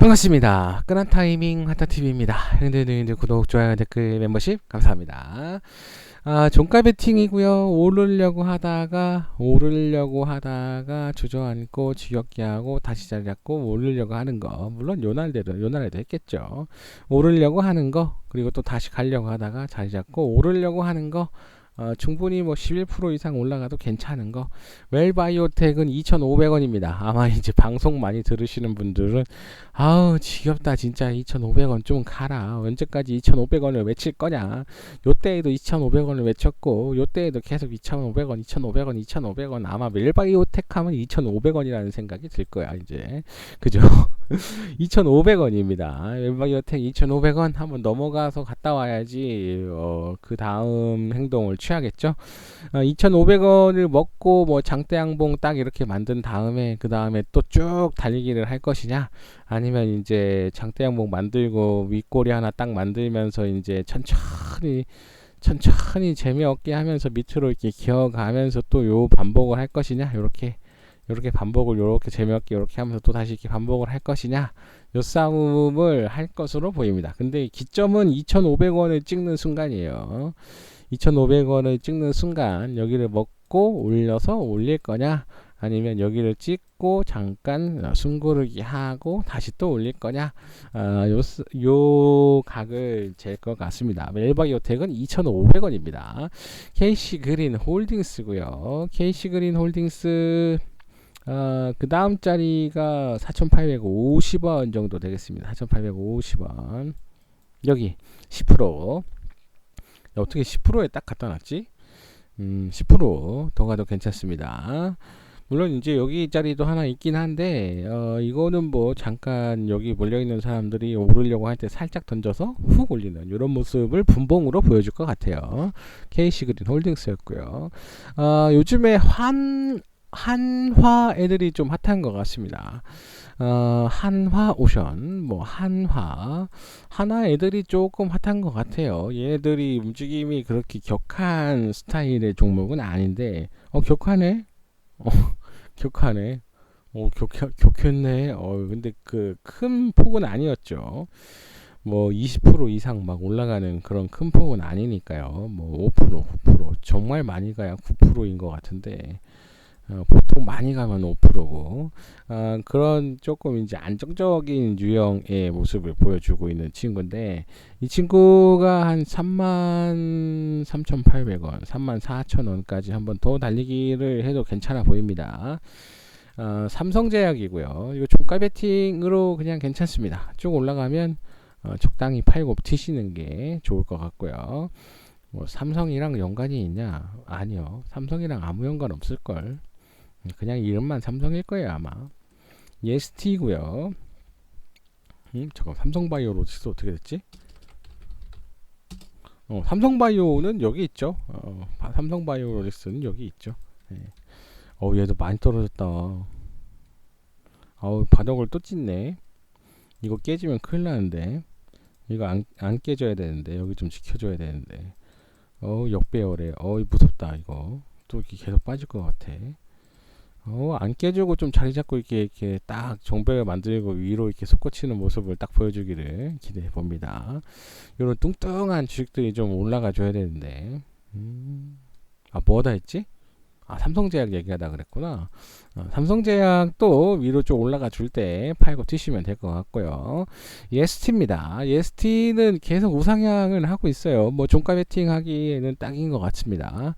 반갑습니다. 끈한 타이밍 하타TV입니다. 형들, 누님들 구독, 좋아요, 댓글, 멤버십 감사합니다. 아, 종가 베팅이고요. 오르려고 하다가 오르려고 하다가 주저앉고 지겹게 하고 다시 자리 잡고 오르려고 하는 거. 물론 요날대로 요날에도 했겠죠. 오르려고 하는 거 그리고 또 다시 가려고 하다가 자리 잡고 오르려고 하는 거 어, 충분히 뭐 11% 이상 올라가도 괜찮은 거. 웰바이오텍은 2,500원입니다. 아마 이제 방송 많이 들으시는 분들은 아우 지겹다 진짜 2,500원 좀 가라. 언제까지 2,500원을 외칠 거냐. 요때에도 2,500원을 외쳤고 요때에도 계속 2,500원, 2,500원, 2,500원 아마 웰바이오텍 하면 2,500원이라는 생각이 들 거야 이제. 그죠? 2,500원입니다. 웰바이오텍 2,500원 한번 넘어가서 갔다 와야지 어, 그 다음 행동을 취하겠죠. 어, 2,500원을 먹고 뭐 장대양봉 딱 이렇게 만든 다음에 그 다음에 또 쭉 달리기를 할 것이냐 아니면 이제 장대양봉 만들고 윗꼬리 하나 딱 만들면서 이제 천천히 천천히 재미없게 하면서 밑으로 이렇게 기어가면서 또 요 반복을 할 것이냐 요렇게 요렇게 반복을 요렇게 재미없게 요렇게 하면서 또 다시 이렇게 반복을 할 것이냐 요 싸움을 할 것으로 보입니다. 근데 기점은 2,500원을 찍는 순간이에요. 2,500원을 찍는 순간 여기를 먹고 올려서 올릴 거냐 아니면 여기를 찍고 잠깐 숨고르기 하고 다시 또 올릴 거냐 어, 요, 요 각을 잴 것 같습니다. 멜바이오텍은 2,500원입니다. KC 그린 홀딩스고요. KC 그린 홀딩스 어, 그 다음 자리가 4,850원 정도 되겠습니다. 4,850원 여기 10% 어떻게 10%에 딱 갖다 놨지? 음, 10%더 가도 괜찮습니다. 물론 이제 여기 자리도 하나 있긴 한데 어, 이거는 뭐 잠깐 여기 몰려 있는 사람들이 오르려고 할 때 살짝 던져서 훅 올리는 이런 모습을 분봉으로 보여줄 것 같아요. KC 그린 홀딩스였고요. 어, 요즘에 환 한화 애들이 좀 핫한 것 같습니다. 어, 한화 오션, 뭐 한화, 한화 애들이 조금 핫한 것 같아요. 얘들이 움직임이 그렇게 격한 스타일의 종목은 아닌데, 어 격하네, 어 격하네, 어 격했 격했네. 어 근데 그 큰 폭은 아니었죠. 뭐 20% 이상 막 올라가는 그런 큰 폭은 아니니까요. 뭐 5%, 9% 정말 많이 가야 9%인 것 같은데. 어, 보통 많이 가면 5%고 어, 그런 조금 이제 안정적인 유형의 모습을 보여주고 있는 친구인데 이 친구가 한 3만 3,800원, 3만 4천원까지 한번 더 달리기를 해도 괜찮아 보입니다. 어, 삼성제약이고요. 이거 종가 베팅으로 그냥 괜찮습니다. 쭉 올라가면 어, 적당히 팔고 튀시는 게 좋을 것 같고요. 뭐 삼성이랑 연관이 있냐? 아니요. 삼성이랑 아무 연관 없을 걸. 그냥 이름만 삼성일 거예요 아마. 예스티고요. 음, 잠깐 삼성바이오로직스 어떻게 됐지? 어, 삼성바이오는 여기 있죠. 어, 삼성바이오로직스는 여기 있죠. 네. 어 얘도 많이 떨어졌다. 어우 바닥을 또 찢네. 이거 깨지면 큰일 나는데. 이거 안, 안 깨져야 되는데. 여기 좀 지켜줘야 되는데. 어 역배열에. 어 무섭다 이거. 또 계속 빠질 것 같아 어, 안 깨지고 좀 자리 잡고 이렇게 이렇게 딱 정벽을 만들고 위로 이렇게 솟구치는 모습을 딱 보여주기를 기대해 봅니다. 이런 뚱뚱한 주식들이 좀 올라가 줘야 되는데, 음, 아 뭐다 했지? 아 삼성제약 얘기하다 그랬구나. 어, 삼성제약도 위로 좀 올라가 줄 때 팔고 튀시면 될 것 같고요. EST입니다. EST는 계속 우상향을 하고 있어요. 뭐 종가 베팅 하기에는 딱인 것 같습니다.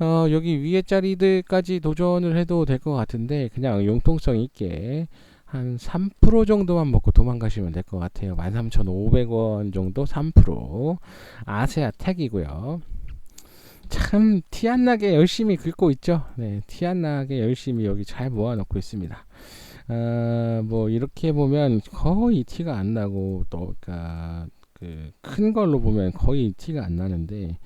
어, 여기 위에 자리들까지 도전을 해도 될 것 같은데 그냥 융통성 있게 한 3% 정도만 먹고 도망가시면 될 것 같아요. 13,500원 정도 3% 아세아 택이고요. 참 티 안 나게 열심히 긁고 있죠. 네, 티 안 나게 열심히 여기 잘 모아놓고 있습니다. 어, 뭐 이렇게 보면 거의 티가 안 나고 또 그러니까 그 큰 걸로 보면 거의 티가 안 나는데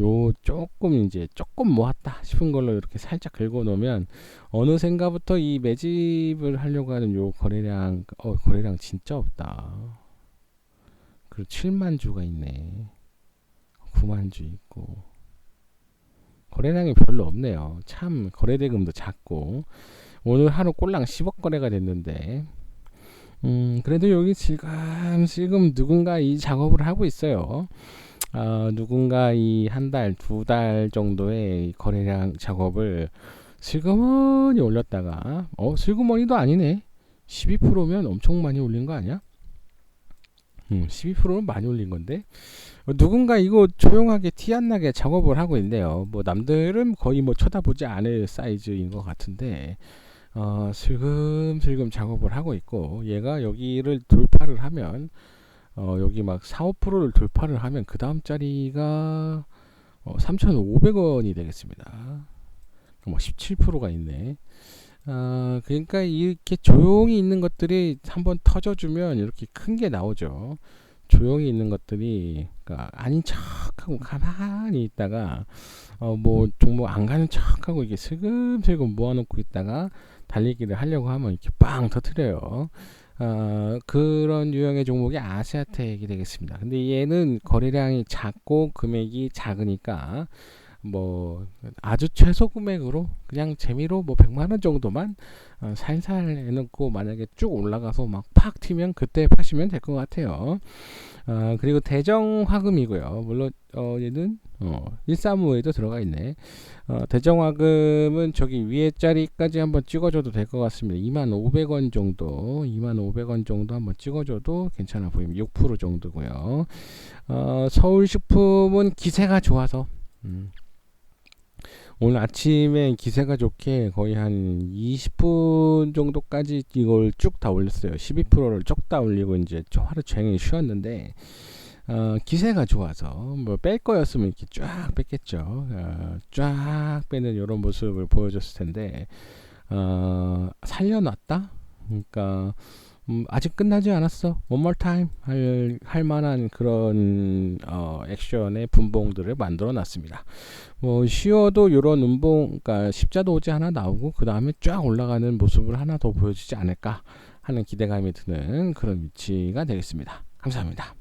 요 조금 이제 조금 모았다 싶은 걸로 이렇게 살짝 긁어 놓으면 어느샌가부터 이 매집을 하려고 하는 요 거래량 어 거래량 진짜 없다. 그리고 7만 주가 있네. 9만 주 있고 거래량이 별로 없네요. 참 거래대금도 작고 오늘 하루 꼴랑 10억 거래가 됐는데 음, 그래도 여기 지금 누군가 이 작업을 하고 있어요. 어, 누군가 이 한 달, 두 달 정도의 거래량 작업을 슬그머니 올렸다가, 어, 슬그머니도 아니네. 12%면 엄청 많이 올린 거 아니야? 음, 12%는 많이 올린 건데 어, 누군가 이거 조용하게 티 안 나게 작업을 하고 있네요. 뭐 남들은 거의 뭐 쳐다보지 않을 사이즈인 것 같은데 어, 슬금슬금 작업을 하고 있고 얘가 여기를 돌파를 하면 어, 여기 막 4, 5%를 돌파를 하면 그 다음 자리가 어, 3,500원이 되겠습니다. 뭐 17%가 있네. 아, 그러니까 이렇게 조용히 있는 것들이 한번 터져주면 이렇게 큰 게 나오죠. 조용히 있는 것들이 그러니까 아닌 척하고 가만히 있다가 어 뭐 종목 안 가는 척하고 이게 슬금슬금 모아놓고 있다가 달리기를 하려고 하면 이렇게 빵 터트려요. 어, 그런 유형의 종목이 아시아텍이 되겠습니다. 근데 얘는 거래량이 작고 금액이 작으니까 뭐 아주 최소 금액으로 그냥 재미로 뭐 100만 원 정도만 어, 살살 해놓고 만약에 쭉 올라가서 막 팍 튀면 그때 파시면 될 것 같아요. 어, 그리고 대정화금이고요. 물론 어, 얘는 어, 135에도 들어가 있네. 어, 대정화금은 저기 위에 자리까지 한번 찍어줘도 될 것 같습니다. 2만 500원 정도, 2만 500원 정도 한번 찍어줘도 괜찮아 보입니다. 6% 정도고요. 어, 서울식품은 기세가 좋아서 음. 오늘 아침에 기세가 좋게 거의 한 20분 정도까지 이걸 쭉 다 올렸어요. 12%를 쭉 다 올리고 이제 하루 종일 쉬었는데 어, 기세가 좋아서 뭐 뺄 거였으면 이렇게 쫙 뺐겠죠. 어, 쫙 빼는 이런 모습을 보여줬을 텐데 어, 살려놨다. 그러니까 음, 아직 끝나지 않았어. One more time 할, 할 만한 그런 어, 액션의 분봉들을 만들어 놨습니다. 뭐 쉬어도 이런 음봉, 그러니까 십자도 오지 하나 나오고 그 다음에 쫙 올라가는 모습을 하나 더 보여주지 않을까 하는 기대감이 드는 그런 위치가 되겠습니다. 감사합니다.